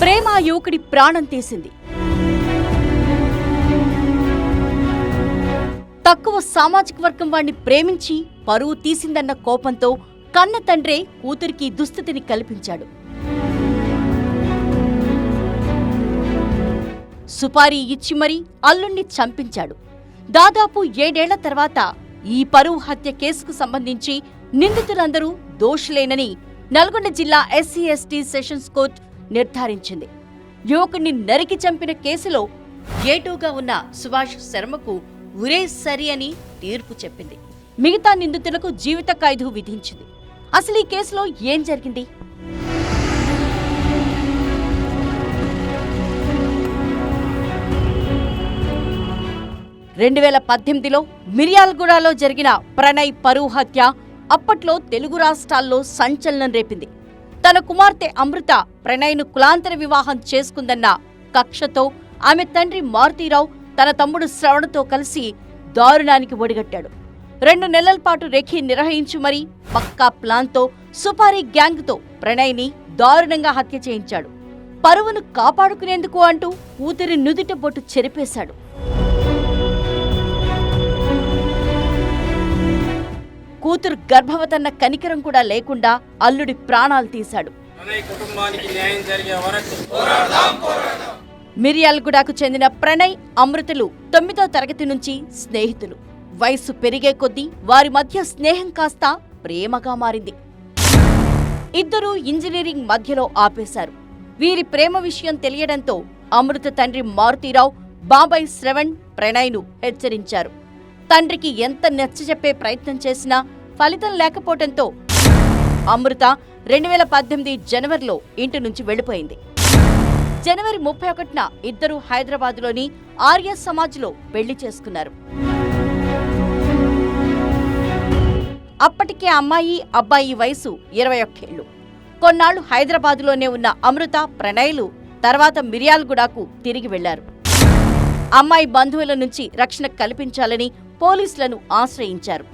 ప్రేమ యువకుడి ప్రాణం తీసింది. తక్కువ సామాజిక వర్గం వాణ్ణి ప్రేమించి పరువు తీసిందన్న కోపంతో కన్న తండ్రే కూతురికి దుస్థితిని కల్పించాడు. సుపారీ ఇచ్చి మరీ అల్లుణ్ణి చంపించాడు. దాదాపు ఏడేళ్ళ తర్వాత ఈ పరువు హత్య కేసుకు సంబంధించి నిందితులందరూ దోషులేనని నల్గొండ జిల్లా ఎస్సీ ఎస్టీ సెషన్స్ కోర్టు నిర్ధారించింది. యువకుడిని నరికి చంపిన కేసులో ఏటూగా ఉన్న సుభాష్ శర్మకు ఉరే సరి అని తీర్పు చెప్పింది. మిగతా నిందితులకు జీవిత ఖైదు విధించింది. అసలు ఈ కేసులో ఏం జరిగింది? రెండు వేల పద్దెనిమిదిలో మిర్యాలగూడలో జరిగిన ప్రణయ్ పరువు హత్య అప్పట్లో తెలుగు రాష్ట్రాల్లో సంచలనం రేపింది. తన కుమార్తె అమృత ప్రణయ్ను కులాంతర వివాహం చేసుకుందన్న కక్షతో ఆమె తండ్రి మారుతీరావు తన తమ్ముడు శ్రవణతో కలిసి దారుణానికి ఒడిగట్టాడు. రెండు నెలల పాటు రేఖి నిర్వహించి మరీ పక్కా ప్లాన్తో సుపారీ గ్యాంగ్తో ప్రణయ్ని దారుణంగా హత్య చేయించాడు. పరువును కాపాడుకునేందుకు అంటూ కూతురి నుదుట బొట్టు చెరిపేశాడు. కూతురు గర్భవతన్న కనికరం కూడా లేకుండా అల్లుడి ప్రాణాలు తీశాడు. ప్రణయ్ కుటుంబానికి న్యాయం జరిగే వరకు మిర్యాలగూడకు చెందిన ప్రణయ్ అమృతులు తొమ్మిదో తరగతి నుంచి స్నేహితులు. వయస్సు పెరిగే కొద్దీ వారి మధ్య స్నేహం కాస్త ప్రేమగా మారింది. ఇద్దరూ ఇంజనీరింగ్ మధ్యలో ఆపేశారు. వీరి ప్రేమ విషయం తెలియడంతో అమృత తండ్రి మారుతీరావు బాబాయ్ శ్రవణ్ ప్రణయ్ను హెచ్చరించారు. తండ్రికి ఎంత నచ్చజెప్పే ప్రయత్నం చేసినా ఫలితం లేకపోవడంతో అమృత రెండు వేల పద్దెనిమిది జనవరిలో ఇంటి నుంచి వెళ్ళిపోయింది జనవరి ముప్పై ఒకటిన ఇద్దరు హైదరాబాద్లోని ఆర్య సమాజ్లో పెళ్ళి చేసుకున్నారు. అప్పటికే అమ్మాయి అబ్బాయి వయసు ఇరవై ఒక్కేళ్ళు కొన్నాళ్ళు హైదరాబాదులోనే ఉన్న అమృత ప్రణయ్లు తర్వాత మిర్యాలగూడకు తిరిగి వెళ్ళారు అమ్మాయి బంధువుల నుంచి రక్షణ కల్పించాలని పోలీసులను ఆశ్రయించారు.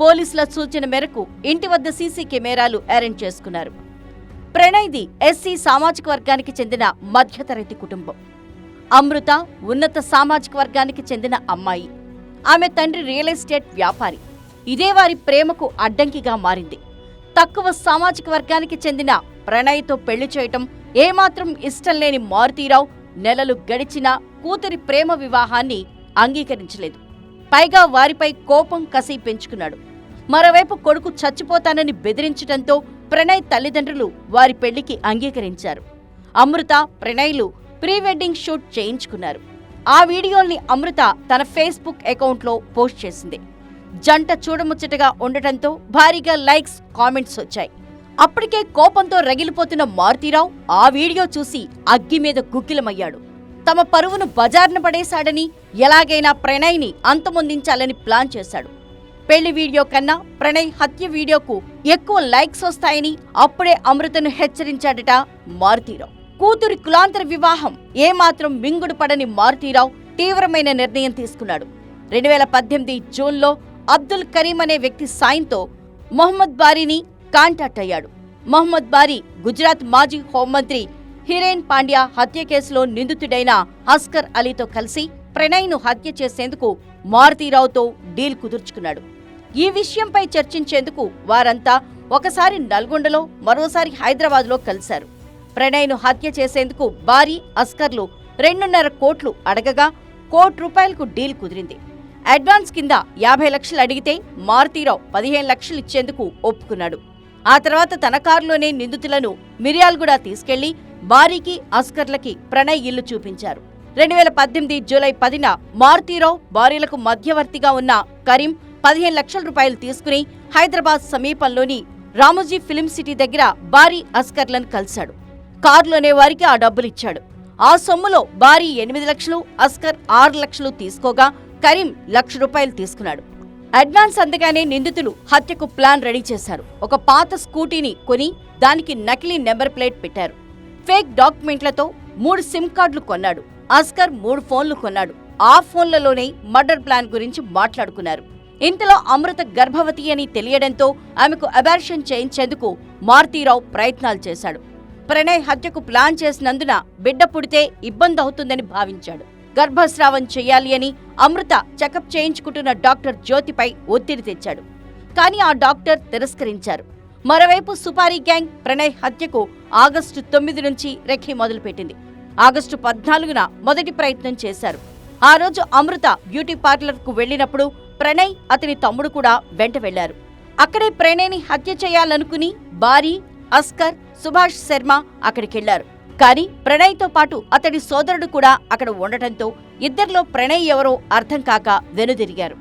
పోలీసుల సూచన మేరకు ఇంటి వద్ద సీసీ కెమెరాలు అరేంజ్ చేసుకున్నారు. ప్రణయ్ది ఎస్సీ సామాజిక వర్గానికి చెందిన మధ్యతరగతి కుటుంబం. అమృత ఉన్నత సామాజిక వర్గానికి చెందిన అమ్మాయి. ఆమె తండ్రి రియల్ ఎస్టేట్ వ్యాపారి. ఇదే వారి ప్రేమకు అడ్డంకిగా మారింది. తక్కువ సామాజిక వర్గానికి చెందిన ప్రణయ్తో పెళ్ళి చేయటం ఏమాత్రం ఇష్టం లేని మారుతీరావు నెలలు గడిచినా కూతురి ప్రేమ వివాహాన్ని అంగీకరించలేదు. పైగా వారిపై కోపం కసి పెంచుకున్నాడు. మరోవైపు కొడుకు చచ్చిపోతానని బెదిరించడంతో ప్రణయ్ తల్లిదండ్రులు వారి పెళ్ళికి అంగీకరించారు. అమృత ప్రణయ్లు ప్రీ వెడ్డింగ్ షూట్ చేయించుకున్నారు. ఆ వీడియోల్ని అమృత తన ఫేస్బుక్ అకౌంట్లో పోస్ట్ చేసింది. జంట చూడముచ్చటగా ఉండటంతో భారీగా లైక్స్ కామెంట్స్ వచ్చాయి. అప్పటికే కోపంతో రగిలిపోతున్న మారుతీరావు ఆ వీడియో చూసి అగ్గి మీద గుగ్గిలమయ్యాడు. తమ పరువును బజార్న పడేశాడని ఎలాగైనా ప్రణయ్ని అంతమొందించాలని ప్లాన్ చేశాడు. పెళ్ళి వీడియో కన్నా ప్రణయ్ హత్య వీడియోకు ఎక్కువ లైక్స్ వస్తాయని అప్పుడే అమృతను హెచ్చరించాడట మారుతీరావు. కూతురి కులాంతర వివాహం ఏమాత్రం మింగుడు పడని మారుతీరావు తీవ్రమైన నిర్ణయం తీసుకున్నాడు. రెండు వేల పద్దెనిమిది జూన్లో అబ్దుల్ కరీం అనే వ్యక్తి సాయంతో మొహమ్మద్ బారీని కాంటాక్ట్ అయ్యాడు. మొహమ్మద్ బారీ గుజరాత్ మాజీ హోంమంత్రి హిరేన్ పాండ్యా హత్య కేసులో నిందితుడైన హస్కర్ అలీతో కలిసి ప్రణయ్ను హత్య చేసేందుకు మారుతీరావుతో డీల్ కుదుర్చుకున్నాడు. ఈ విషయంపై చర్చించేందుకు వారంతా ఒకసారి నల్గొండలో మరోసారి హైదరాబాద్లో కలిశారు. ప్రణయ్ను హత్య చేసేందుకు భారీ అస్కర్లు రెండున్నర కోట్లు అడగగా కోటి రూపాయలకు డీల్ కుదిరింది. అడ్వాన్స్ కింద యాభై లక్షలు అడిగితే మారుతీరావు పదిహేను లక్షలు ఇచ్చేందుకు ఒప్పుకున్నాడు. ఆ తర్వాత తన కారులోనే నిందితులను మిర్యాలగూడ తీసుకెళ్ళి భారీకి అస్కర్లకి ప్రణయ్ ఇల్లు చూపించారు. రెండు వేల పద్దెనిమిది జూలై పదిన మారుతీరావు భార్యలకు మధ్యవర్తిగా ఉన్న కరీం పదిహేను లక్షల రూపాయలు తీసుకుని హైదరాబాద్ సమీపంలోని రామోజీ ఫిలిం సిటీ దగ్గర భారీ అస్కర్లను కలిశాడు. కారులోనే వారికి ఆ డబ్బులిచ్చాడు. ఆ సొమ్ములో భారీ ఎనిమిది లక్షలు అస్కర్ ఆరు లక్షలు తీసుకోగా కరీం లక్ష రూపాయలు తీసుకున్నాడు. అడ్వాన్స్ అందగానే నిందితులు హత్యకు ప్లాన్ రెడీ చేశారు. ఒక పాత స్కూటీని కొని దానికి నకిలీ నెంబర్ ప్లేట్ పెట్టారు. ఫేక్ డాక్యుమెంట్లతో మూడు సిమ్ కార్డులు కొన్నాడు. అస్కర్ మూడు ఫోన్లు కొన్నాడు. ఆ ఫోన్లలోనే మర్డర్ ప్లాన్ గురించి మాట్లాడుకున్నారు. ఇంతలో అమృత గర్భవతి అని తెలియడంతో ఆమెకు అబార్షన్ చేయించేందుకు మారుతీరావు ప్రయత్నాలు చేశాడు. ప్రణయ్ హత్యకు ప్లాన్ చేసినందున బిడ్డ పుడితే ఇబ్బంది అవుతుందని భావించాడు. గర్భస్రావం చేయాలి అని అమృత చెకప్ చేయించుకుంటున్న డాక్టర్ జ్యోతిపై ఒత్తిడి తెచ్చాడు. కానీ ఆ డాక్టర్ తిరస్కరించారు. మరోవైపు సుపారీ గ్యాంగ్ ప్రణయ్ హత్యకు ఆగస్టు తొమ్మిది నుంచి రెక్కి మొదలుపెట్టింది. ఆగస్టు పద్నాలుగున మొదటి ప్రయత్నం చేశారు. ఆ రోజు అమృత బ్యూటీ పార్లర్కు వెళ్ళినప్పుడు ప్రణయ్ అతని తమ్ముడు కూడా వెంట వెళ్ళారు. అక్కడే ప్రణయ్ని హత్య చేయాలనుకుని బారీ అస్కర్ సుభాష్ శర్మ అక్కడికెళ్ళారు. కానీ ప్రణయ్తో పాటు అతడి సోదరుడు కూడా అక్కడ ఉండటంతో ఇద్దరిలో ప్రణయ్ ఎవరో అర్థం కాక వెనుదిరిగారు.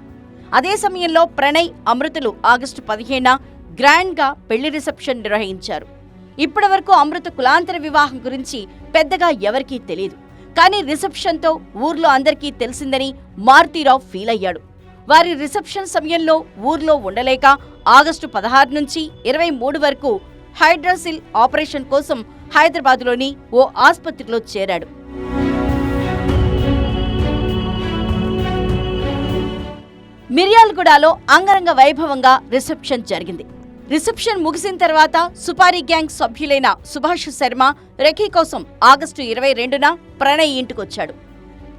అదే సమయంలో ప్రణయ్ అమృతలు ఆగస్టు పదిహేన గ్రాండ్గా పెళ్ళి రిసెప్షన్ నిర్వహించారు. ఇప్పటివరకు అమృత కులాంతర వివాహం గురించి పెద్దగా ఎవరికీ తెలియదు కానీ రిసెప్షన్తో ఊర్లో అందరికీ తెలిసిందని మారుతీరావు ఫీల్ అయ్యాడు వారి రిసెప్షన్ సమయంలో ఊర్లో ఉండలేక ఆగస్టు పదహారు నుంచి ఇరవై మూడు వరకు హైడ్రాసిల్ ఆపరేషన్ కోసం హైదరాబాద్లోని ఓ ఆసుపత్రిలో చేరాడు. మిర్యాలగూడలో అంగరంగ వైభవంగా రిసెప్షన్ జరిగింది. రిసెప్షన్ ముగిసిన తర్వాత సుపారీ గ్యాంగ్ సభ్యులైన సుభాష్ శర్మ రెఖీ కోసం ఆగస్టు ఇరవై రెండున ప్రణయ్ ఇంటికొచ్చాడు.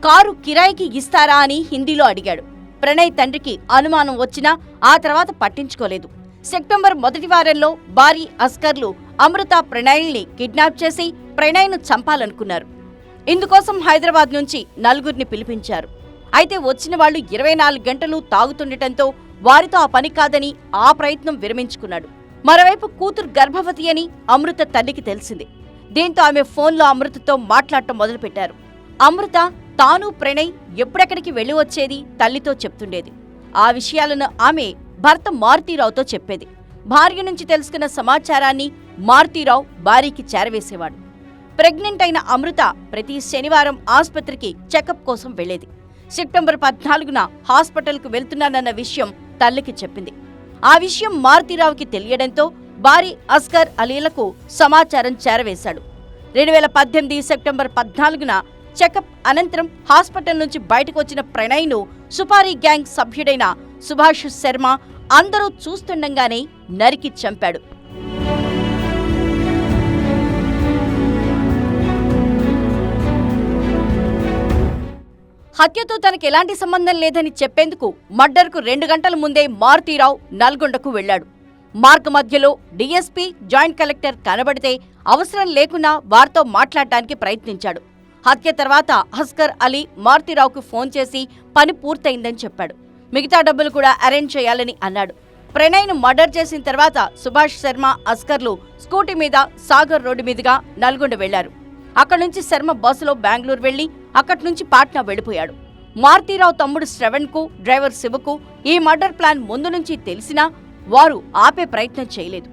కారు కిరాయికి ఇస్తారా అని హిందీలో అడిగాడు. ప్రణయ్ తండ్రికి అనుమానం వచ్చినా ఆ తర్వాత పట్టించుకోలేదు. సెప్టెంబర్ మొదటి వారంలో భారీ అస్కర్లు అమృత ప్రణయ్ని కిడ్నాప్ చేసి ప్రణయ్ను చంపాలనుకున్నారు. ఇందుకోసం హైదరాబాద్ నుంచి నలుగురిని పిలిపించారు. అయితే వచ్చిన వాళ్ళు ఇరవై నాలుగు గంటలు తాగుతుండటంతో వారితో ఆ పని కాదని ఆ ప్రయత్నం విరమించుకున్నాడు. మరోవైపు కూతురు గర్భవతి అని అమృత తల్లికి తెలిసింది. దీంతో ఆమె ఫోన్లో అమృతతో మాట్లాడటం మొదలుపెట్టారు. అమృత తాను ప్రణయ్ ఎప్పుడెక్కడికి వెళ్ళి వచ్చేది? తల్లితో చెప్తుండేది. ఆ విషయాలను ఆమె భర్త మారుతీరావుతో చెప్పేది. భార్య నుంచి తెలుసుకున్న సమాచారాన్ని మారుతీరావు భార్యకి చేరవేసేవాడు. ప్రెగ్నెంట్ అయిన అమృత ప్రతి శనివారం ఆసుపత్రికి చెకప్ కోసం వెళ్ళేది సెప్టెంబర్ పద్నాలుగున హాస్పిటల్కు వెళ్తున్నానన్న విషయం తల్లికి చెప్పింది. ఆ విషయం మారుతీరావుకి తెలియడంతో భారీ అస్కర్ అలీలకు సమాచారం చేరవేశాడు. రెండు వేల పద్దెనిమిది సెప్టెంబర్ పద్నాలుగున చెకప్ అనంతరం హాస్పిటల్ నుంచి బయటకు వచ్చిన ప్రణయ్ను సుపారీ గ్యాంగ్ సభ్యుడైన సుభాష్ శర్మ అందరూ చూస్తుండగానే నరికి చంపాడు. హత్యతో తనకు ఎలాంటి సంబంధం లేదని చెప్పేందుకు మర్డర్కు రెండు గంటల ముందే మారుతీరావు నల్గొండకు వెళ్ళాడు మార్గ మధ్యలో డీఎస్పీ జాయింట్ కలెక్టర్ కనబడితే అవసరం లేకున్నా వారితో మాట్లాడటానికి ప్రయత్నించాడు. హత్య తర్వాత హస్కర్ అలీ మారుతిరావుకు ఫోన్ చేసి పని పూర్తయిందని చెప్పాడు. మిగతా డబ్బులు కూడా అరేంజ్ చేయాలని అన్నాడు. ప్రణయ్ను మర్డర్ చేసిన తర్వాత సుభాష్ శర్మ అస్కర్లు స్కూటీ మీద సాగర్ రోడ్డు మీదుగా నల్గొండ వెళ్ళారు. అక్కడి నుంచి శర్మ బస్సులో బెంగళూరు వెళ్ళి అక్కడి నుంచి పాట్నా వెళ్ళిపోయాడు మారుతీరావు తమ్ముడు శ్రవణ్కు డ్రైవర్ శివకు ఈ మర్డర్ ప్లాన్ ముందు నుంచి తెలిసినా వారు ఆపే ప్రయత్నం చేయలేదు.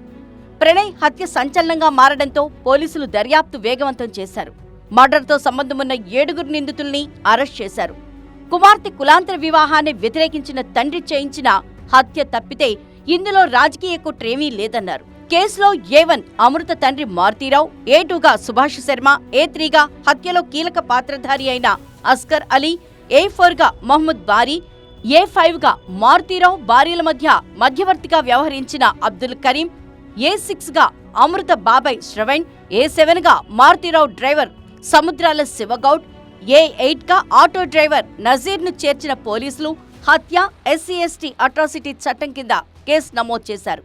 ప్రణయ్ హత్య సంచలనంగా మారడంతో పోలీసులు దర్యాప్తు వేగవంతం చేశారు. మర్డర్తో సంబంధమున్న ఏడుగురు నిందితుల్ని అరెస్ట్ చేశారు. కుమార్తె కులాంతర వివాహాన్ని వ్యతిరేకించిన తండ్రి చేయించిన హత్య తప్పితే ఇందులో రాజకీయ కుట్రేమీ లేదన్నారు. కేసులో ఏ వన్ అమృత తండ్రి మారుతీరావు ఏ టూగా సుభాష్ శర్మ ఏ త్రీగా హత్యలో కీలక పాత్రధారి అయిన అస్కర్ అలీ ఏ ఫోర్గా మహమ్మద్ బారీ ఏ ఫైవ్గా మారుతీరావు భార్యల మధ్య మధ్యవర్తిగా వ్యవహరించిన అబ్దుల్ కరీం ఏ సిక్స్గా అమృత బాబాయ్ శ్రవణ్ ఏ సెవెన్గా మారుతీరావు డ్రైవర్ సముద్రాల శివగౌడ్ ఏ ఎయిట్గా ఆటో డ్రైవర్ నజీర్ను చేర్చిన పోలీసులు హత్య ఎస్సీ ఎస్టీ అట్రాసిటీ చట్టం కింద కేసు నమోదు చేశారు.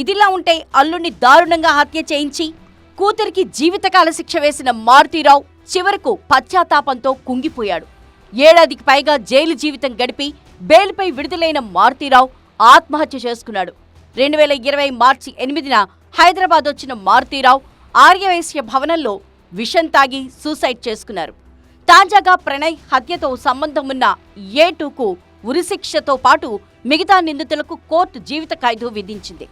ఇదిలా ఉంటే అల్లుణ్ణి దారుణంగా హత్య చేయించి కూతురికి జీవితకాల శిక్ష వేసిన మారుతీరావు చివరకు పశ్చాత్తాపంతో కుంగిపోయాడు. ఏడాదికి పైగా జైలు జీవితం గడిపి బెయిల్పై విడుదలైన మారుతీరావు ఆత్మహత్య చేసుకున్నాడు. రెండు వేల ఇరవై మార్చి ఎనిమిదిన హైదరాబాద్ వచ్చిన మారుతీరావు ఆర్యవైశ్య భవనంలో విషం తాగి సూసైడ్ చేసుకున్నారు. తాజాగా ప్రణయ్ హత్యతో సంబంధం ఉన్న ఏ టూకు ఉరిశిక్షతో పాటు మిగతా నిందితులకు కోర్టు జీవిత ఖైదు విధించింది.